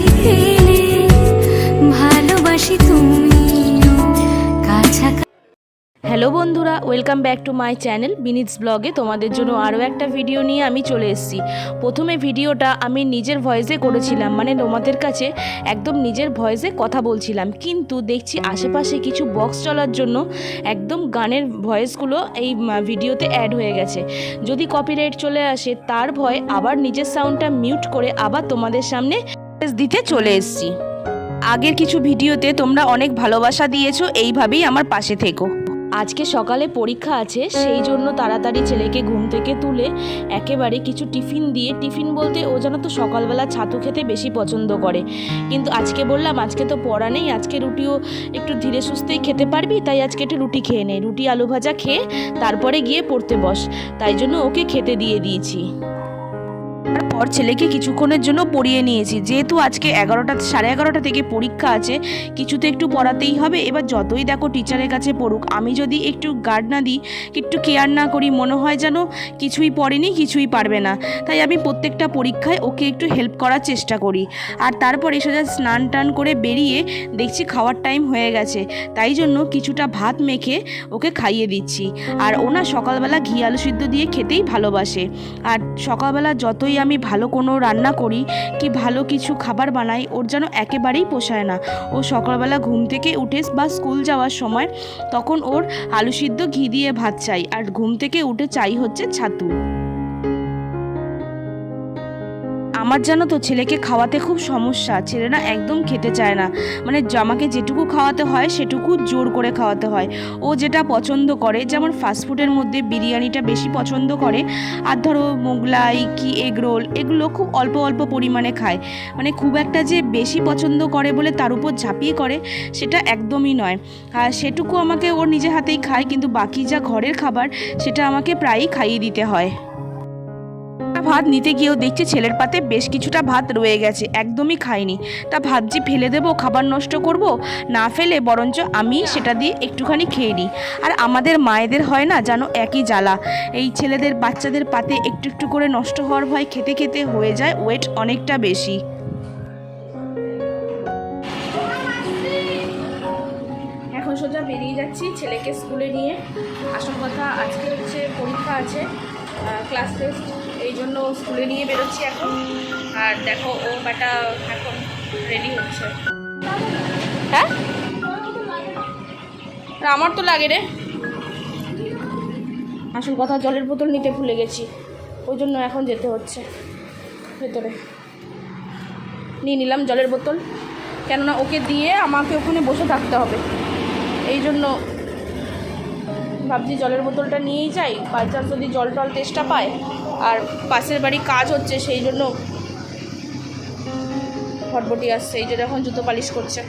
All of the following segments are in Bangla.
কাছে ভালোবাসি তুমি হ্যালো বন্ধুরা, welcome back to my channel বিনিটস ব্লগে। তোমাদের জন্য আরও একটা ভিডিও নিয়ে আমি চলে এসেছি। প্রথমে ভিডিওটা আমি নিজের ভয়েসে করেছিলাম মানে তোমাদের কাছে একদম নিজের ভয়েসে কথা বলছিলাম। কিন্তু দেখছি আশেপাশে কিছু বক্স চলার জন্য একদম গানের ভয়েসগুলো এই ভিডিওতে অ্যাড হয়ে গেছে। যদি কপিরাইট চলে আসে, তার ভয় আবার নিজের সাউন্ডটা মিউট করে আবার তোমাদের সামনে দিতে চলে এসেছি। আগের কিছু ভিডিওতে তোমরা অনেক ভালোবাসা দিয়েছ, এইভাবেই আমার পাশে থেকো। আজকে সকালে পরীক্ষা আছে, সেই জন্য তাড়াতাড়ি ছেলেকে ঘুম থেকে তুলে একেবারে কিছু টিফিন দিয়ে, টিফিন বলতে ও যেন তো সকালবেলা ছাতু খেতে বেশি পছন্দ করে। কিন্তু আজকে বললাম, আজকে তো পড়া নেই, আজকে রুটিও একটু ধীরে সুস্থেই খেতে পারবি, তাই আজকে একটু রুটি খেয়ে নে। রুটি, আলু ভাজা খেয়ে তারপরে গিয়ে পড়তে বস, তাই জন্য ওকে খেতে দিয়ে দিয়েছি। তারপর ছেলেকে কিছুক্ষণের জন্য পড়িয়ে নিয়েছি। যেহেতু আজকে এগারোটা, সাড়ে এগারোটা থেকে পরীক্ষা আছে, কিছু তো একটু পড়াতেই হবে। এবার যতই দেখো টিচারের কাছে পড়ুক, আমি যদি একটু গার্ড না দিই, একটু কেয়ার না করি, মনে হয় যেন কিছুই পড়েনি, কিছুই পারবে না। তাই আমি প্রত্যেকটা পরীক্ষায় ওকে একটু হেল্প করার চেষ্টা করি। আর তারপর যা স্নান টান করে বেরিয়ে দেখছি খাওয়ার টাইম হয়ে গেছে। তাই জন্য কিছুটা ভাত মেখে ওকে খাইয়ে দিচ্ছি। আর ও না সকালবেলা ঘি আলু সিদ্ধ দিয়ে খেতেই ভালোবাসে। আর সকালবেলা যতই আমি ভালো কোনো রান্না করি কি ভালো কিছু খাবার বানাই, ওর যেন একেবারেই পোষায় না। ও সকালবেলা ঘুম থেকে উঠে বা স্কুল যাওয়ার সময় তখন ওর আলু সিদ্ধ ঘি দিয়ে ভাত চাই, আর ঘুম থেকে উঠে চাই হচ্ছে ছাতু। আমার জানো তো, ছেলেকে খাওয়াতে খুব সমস্যা। ছেলে না একদম খেতে চায় না। মানে আমাকে যেটুকু খাওয়াতে হয়, সেটুকু জোর করে খাওয়াতে হয়। ও যেটা পছন্দ করে যেমন ফাস্টফুডের মধ্যে বিরিয়ানিটা বেশি পছন্দ করে, আর ধরো মোগলাই, কি এগ রোল এগুলো খুব অল্প অল্প পরিমাণে খায়। মানে খুব একটা যে বেশি পছন্দ করে বলে তার উপর ঝাঁপিয়ে করে, সেটা একদমই নয়। আর সেটুকু আমাকে ওর নিজের হাতেই খায়, কিন্তু বাকি যা ঘরের খাবার, সেটা আমাকে প্রায়ই খাইয়ে দিতে হয়। ভাত নিতে গিয়েও দেখছি ছেলের পাতে বেশ কিছুটা ভাত রয়ে গেছে, একদমই খাইনি। তা ভাবছি ফেলে দেবো, খাবার নষ্ট করব? না ফেলে, বরঞ্চ আমি সেটা দিয়ে একটুখানি খেয়ে নিই। আর আমাদের মায়েদের হয় না যেন একই জ্বালা। এই ছেলেদের বাচ্চাদের পাতে একটু একটু করে নষ্ট হওয়ার ভয় খেতে খেতে হয়ে যায় ওয়েট অনেকটা বেশি। এখন সোজা বেরিয়ে যাচ্ছি ছেলেকে স্কুলে নিয়ে। আসল কথা আজকে হচ্ছে পরীক্ষা আছে ক্লাস টেস্ট এই জন্য স্কুলে নিয়ে বেরোচ্ছি এখন। আর দেখো, ও বেটা এখন রেডি হচ্ছে। হ্যাঁ? আমার তো লাগে রে। আসল কথা, জলের বোতল নিতে ভুলে গেছি। ওই জন্য এখন যেতে হচ্ছে ভেতরে। নিয়ে নিলাম জলের বোতল। কেননা ওকে দিয়ে আমাকে ওখানে বসে থাকতে হবে। এই জন্য ভাবছি জলের বোতলটা নিয়েই যাই। বাই চান্স যদি জল টল তেষ্টা পায় আর পাশের বাড়ি কাজ হচ্ছে, সেই জন্য হটবটি আসছে, এই যে এখন জুতো পালিশ করছে।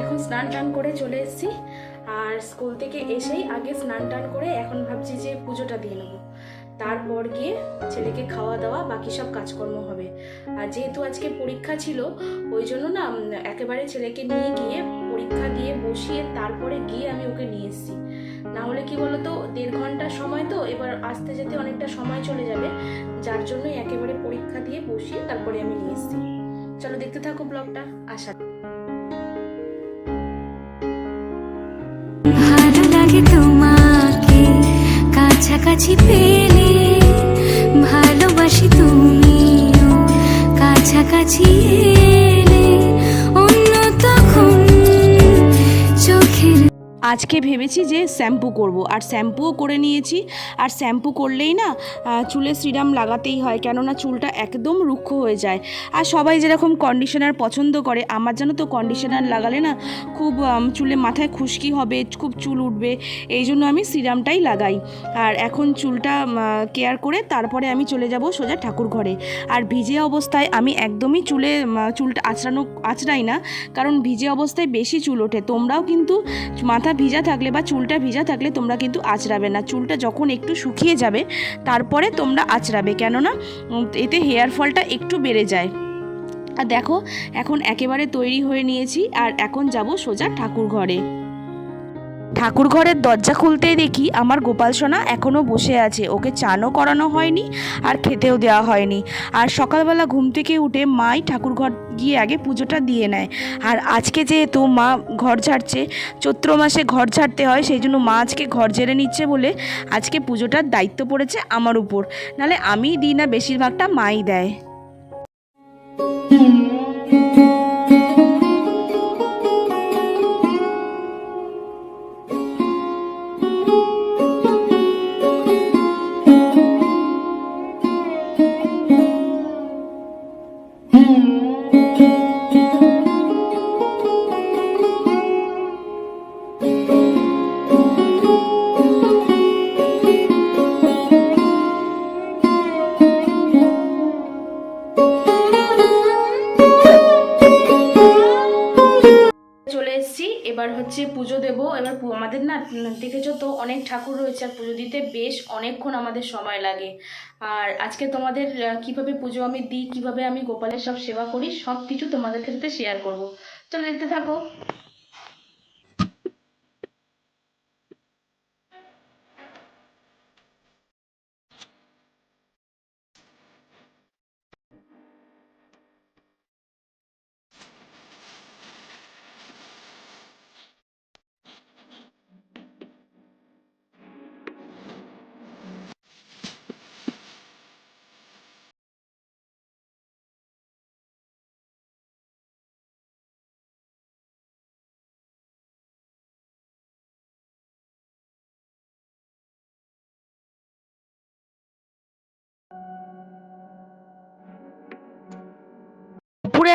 এখন স্নান টান করে চলে এসেছি। আর স্কুল থেকে এসেই আগে স্নান টান করে এখন ভাবছি যে পুজোটা দিয়ে নেব। তারপর গিয়ে ছেলেকে খাওয়া দাওয়া, বাকি সব কাজকর্ম হবে। আর যেহেতু আজকে পরীক্ষা ছিল, ওই জন্য না একেবারে ছেলেকে নিয়ে গিয়ে পরীক্ষা দিয়ে বসিয়ে তারপরে গিয়ে আমি ওকে নিয়ে এসেছি। না হলে কি বলতো, দেড় ঘণ্টা সময় তো, এবার আসতে যেতে অনেকটা সময় চলে যাবে। যার জন্যই একেবারে পরীক্ষা দিয়ে বসিয়ে তারপরে আমি নিয়ে এসেছি। চলো দেখতে থাকো ব্লগটা, আশা ভালো লাগে তোমাকে, কাছাকাছি পেলে ভালোবাসি তুমিও আজকে ভেবেছি যে শ্যাম্পু করব। আর শ্যাম্পুও করে নিয়েছি। আর শ্যাম্পু করলেই না চুলে সিরাম লাগাতেই হয়, কেননা চুলটা একদম রুক্ষ হয়ে যায়। আর সবাই যেরকম কন্ডিশনার পছন্দ করে, আমার যেন তো কন্ডিশনার লাগালে না খুব চুলে মাথায় খুশকি হবে, খুব চুল উঠবে, এই জন্য আমি সিরামটাই লাগাই। আর এখন চুলটা কেয়ার করে তারপরে আমি চলে যাব সোজা ঠাকুর ঘরে। আর ভিজে অবস্থায় আমি একদমই চুলে চুলটা আঁচড়ানো, আঁচড়াই না, কারণ ভিজে অবস্থায় বেশি চুল ওঠে। তোমরাও কিন্তু মাথা ভিজা থাকলে বা চুলটা ভিজা থাকলে তোমরা কিন্তু আঁচড়াবে না। চুলটা যখন একটু শুকিয়ে যাবে, তারপরে তোমরা আঁচড়াবে। কেননা এতে হেয়ার ফলটা একটু বেড়ে যায়। আর দেখো, এখন একেবারে তৈরি হয়ে নিয়েছি, আর এখন যাব সোজা ঠাকুর ঘরে। ঠাকুর ঘরের দরজা খুলতেই দেখি আমার গোপাল সোনা এখনও বসে আছে। ওকে চানও করানো হয়নি, আর খেতেও দেওয়া হয়নি। আর সকালবেলা ঘুম থেকে উঠে মাই ঠাকুর ঘর গিয়ে আগে পুজোটা দিয়ে নেয়। আর আজকে যেহেতু মা ঘর ঝাড়ছে, চৈত্র মাসে ঘর ঝাড়তে হয়, সেই জন্য মা আজকে ঘর ঝেড়ে নিচ্ছে বলে আজকে পুজোটার দায়িত্ব পড়েছে আমার উপর। নালে আমিই দিই না, বেশিরভাগটা মাই দেয়। এবার হচ্ছে পুজো দেব। এবার আমাদের না, দেখেছ তো অনেক ঠাকুর রয়েছে, আর পুজো দিতে বেশ অনেকক্ষণ আমাদের সময় লাগে। আর আজকে তোমাদের কীভাবে পুজো আমি দিই, কীভাবে আমি গোপালের সব সেবা করি সব কিছু তোমাদের সাথে শেয়ার করব। চলো দেখতে থাকো।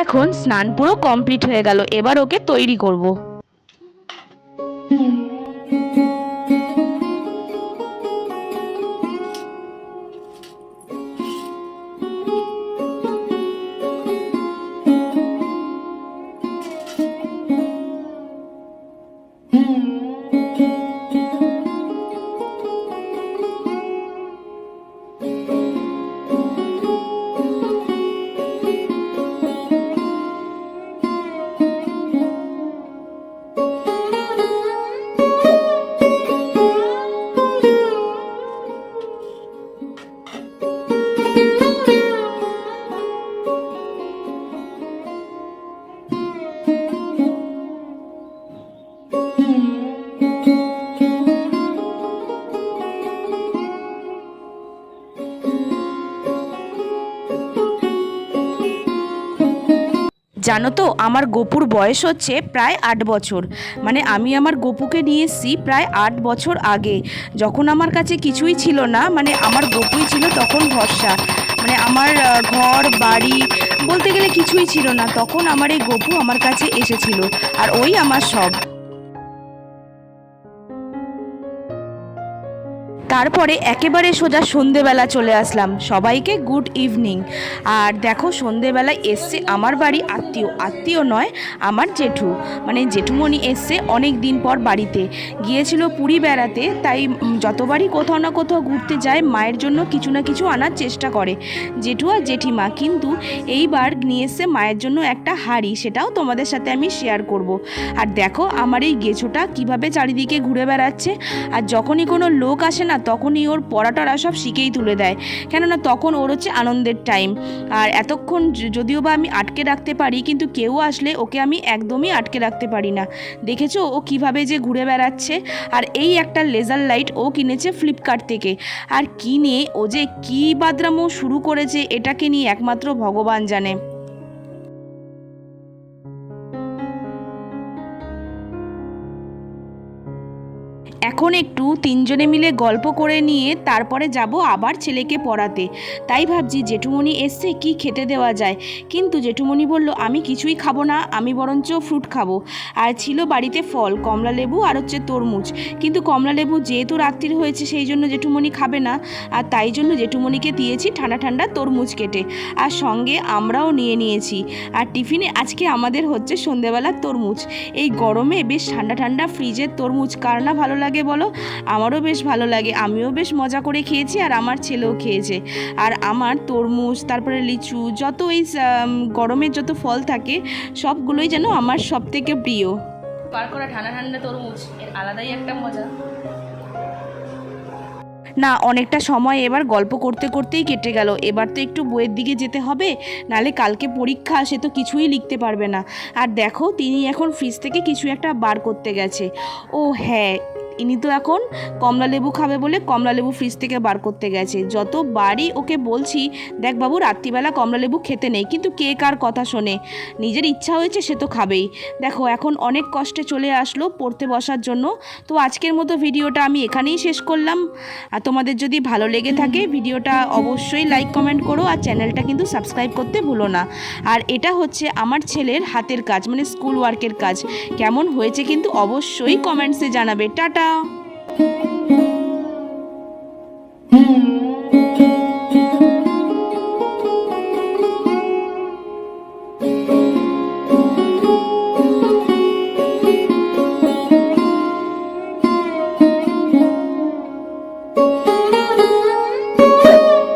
এখন স্নান পুরো কমপ্লিট হয়ে গেল। এবার ওকে তৈরি করব। জানো তো, আমার গপুর বয়স হচ্ছে প্রায় আট বছর। মানে আমি আমার গপুকে নিয়ে এসেছি প্রায় আট বছর আগে। যখন আমার কাছে কিছুই ছিল না মানে আমার গপুই ছিল তখন ভরসা। মানে আমার ঘর, বাড়ি বলতে গেলে কিছুই ছিল না। তখন আমার এই গপু আমার কাছে এসেছিল। আর ওই আমার সব। তারপরে একেবারে সোজা সন্ধেবেলা চলে আসলাম। সবাইকে গুড ইভিনিং আর দেখো, সন্ধেবেলায় এসছে আমার বাড়ি আত্মীয়। আত্মীয় নয়, আমার জেঠু। মানে জেঠুমণি এসছে অনেক দিন পর বাড়িতে। গিয়েছিল পুরী বেড়াতে, তাই যতবারই কোথাও না কোথাও ঘুরতে যায়, মায়ের জন্য কিছু না কিছু আনার চেষ্টা করে। জেঠু আর জেঠিমা, কিন্তু এইবার নিয়ে এসছে মায়ের জন্য একটা হাড়ি। সেটাও তোমাদের সাথে আমি শেয়ার করব। আর দেখো, আমার এই গেছোটা কীভাবে চারিদিকে ঘুরে বেড়াচ্ছে। আর যখনই কোনো লোক আসে না তখনই ওর পড়াটরা সব শিখেই তুলে দেয়। কেননা তখন ওর হচ্ছে আনন্দের টাইম আর এতক্ষণ যদিও বা আমি আটকে রাখতে পারি, কিন্তু কেউ আসলে ওকে আমি একদমই আটকে রাখতে পারি না। দেখেছ ও কীভাবে যে ঘুরে বেড়াচ্ছে? আর এই একটা লেজার লাইট ও কিনেছে ফ্লিপকার্ট থেকে। আর কিনে ও যে কী বাদরামো শুরু করেছে, এটাকে নিয়ে একমাত্র ভগবান জানে। এখন একটু তিনজনে মিলে গল্প করে নিয়ে তারপরে যাব আবার ছেলেকে পড়াতে। তাই ভাবছি জেঠুমণি এসছে, কি খেতে দেওয়া যায়? কিন্তু জেঠুমণি বলল, আমি কিছুই খাব না, আমি বরঞ্চ ফ্রুট খাব। আর ছিল বাড়িতে ফল, কমলা লেবু আর হচ্ছে তরমুজ। কিন্তু কমলা লেবু যেহেতু রাত্রির হয়েছে, সেই জন্য জেঠুমণি খাবে না। আর তাই জন্য জেঠুমণিকে দিয়েছি ঠান্ডা ঠান্ডা তরমুজ কেটে। আর সঙ্গে আমরাও নিয়ে নিয়েছি। আর টিফিনে আজকে আমাদের হচ্ছে সন্ধেবেলা তরমুজ। এই গরমে বেশ ঠান্ডা ঠান্ডা ফ্রিজের তরমুজ, কার না ভালো লাগে? বলো? আমারও বেশ ভালো লাগে। আমিও বেশ মজা করে খেয়েছি আর আমার ছেলেও খেয়েছে। আর আমার তরমুজ তারপরে লিচু যত এই আম, গরমের যত ফল থাকে সবগুলোই যেন আমার সব থেকে প্রিয়। পার করা ঠান্ডা ঠান্ডা তরমুজ এর আলাদাই একটা মজা। না অনেকটা সময় এবার গল্প করতে করতেই কেটে গেল। এবার তো একটু বইয়ের দিকে যেতে হবে নালে কালকে পরীক্ষা সে তো কিছুই লিখতে পারবে না। আর দেখো তিনি এখন ফ্রিজ থেকে কিছু একটা বার করতে গেছে। ও হ্যাঁ ইনি তো এখন কমলা লেবু খাবে বলে কমলা লেবু ফ্রিজ থেকে বার করতে গেছে। যত বাড়ি ওকে বলছি, দেখ বাবু, রাত্রিবেলা কমলা লেবু খেতে নেই, কিন্তু কে কার কথা শোনে? নিজের ইচ্ছা হয়েছে সে তো খাবেই। দেখো, এখন অনেক কষ্টে চলে আসলো পড়তে বসার জন্য। তো আজকের মতো ভিডিওটা আমি এখানেই শেষ করলাম। আর তোমাদের যদি ভালো লেগে থাকে, ভিডিওটা অবশ্যই লাইক কমেন্ট করো আর চ্যানেলটা কিন্তু সাবস্ক্রাইব করতে ভুলো না। আর এটা হচ্ছে আমার ছেলের হাতের কাজ মানে স্কুল ওয়ার্কের কাজ। কেমন হয়েছে কিন্তু অবশ্যই কমেন্টসে জানাবে। টাটা! Tchau!